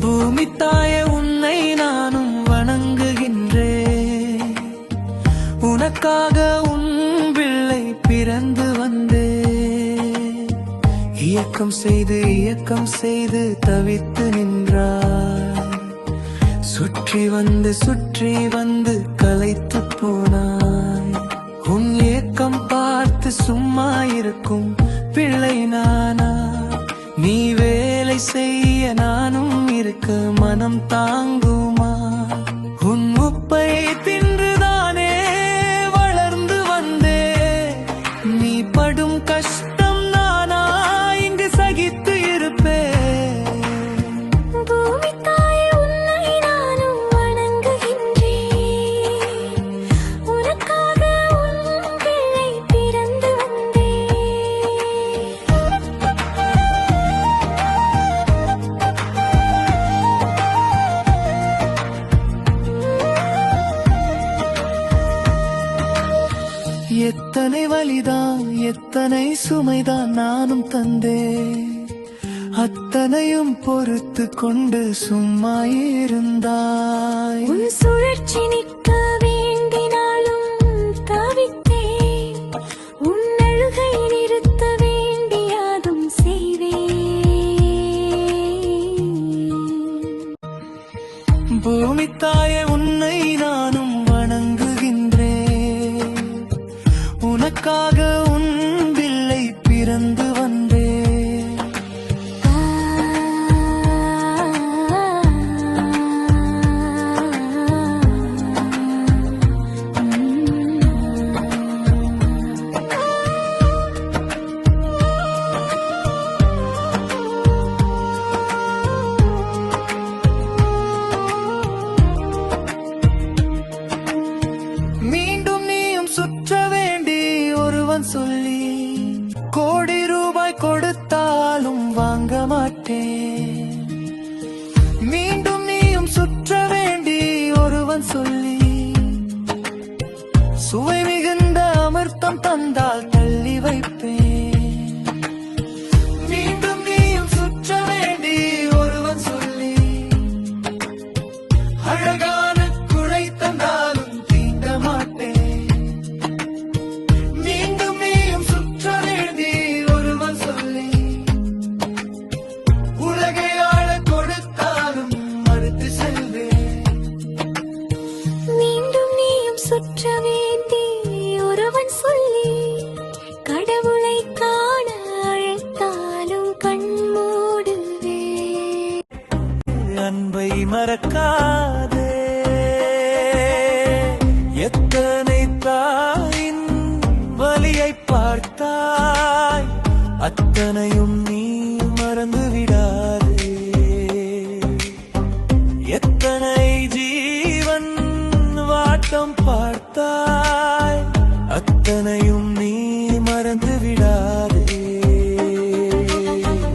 பூமி தாய உன்னை நானும் வணங்குகின்றேன். உனக்காக உன் பிள்ளை பிறந்து வந்தே இயக்கம் செய்து இயக்கம் செய்து தவித்து நின்றாய். சுற்றி வந்து சுற்றி வந்து கலைத்து போனாய். உன் ஏக்கம் பார்த்து சும்மா இருக்கும் பிள்ளை நானா? நீ வேலை செய்ய நானும் மனம் தாங்குமா? உன் உப்பை தின்றுதானே வளர்ந்து வந்தே. நீ படும் கஷ்டம் நானா? இங்கு சகித்து எத்தனை வலிதான் எத்தனை சுமைதான் நானும் தந்தே அத்தனையும் பொறுத்து கொண்டு சும்மா இருந்தாய். சுழற்சி நிற்க வேண்டினாலும் தவித்தேன். உன் அழுகை நிறுத்த வேண்டியாதும் செய்வேன். பூமி தாய உன்னை நானும் பிறந்து வந்தே. மீண்டும் நீயும் சுற்ற வேண்டி ஒருவன் சொல்லி சொல்லி நீயும் சுற்ற வேண்டி ஒருவன் சொல்லி கடவுளை காண அழைத்தாலும் கண்மூடுவே. அன்பை மறக்காதே. எத்தனை தாயின் வலியை பார்த்தாய்? அத்தனையும் அத்தனையும் நீ மறந்து விடாதே.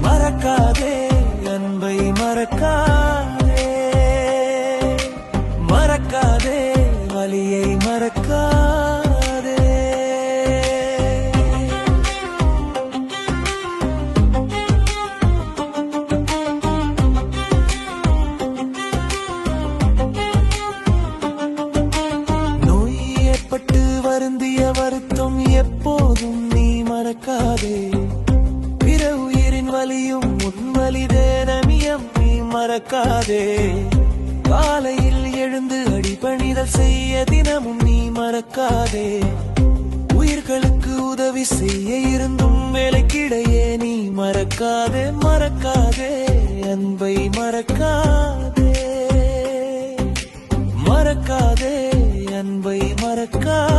மறக்காதே அன்பை மறக்காதே. மறக்காதே. மறக்காதே பிற உயிரின் வலியும் உன் வலிதேனமியம் நீ மறக்காதே. காலையில் எழுந்து அடிபணிதல் செய்ய தினமும் நீ மறக்காதே. உயிர்களுக்கு உதவி செய்ய இருந்தும் வேலைக்கிடையே நீ மறக்காதே மறக்காதே. அன்பை மறக்காதே. மறக்காதே அன்பை மறக்காதே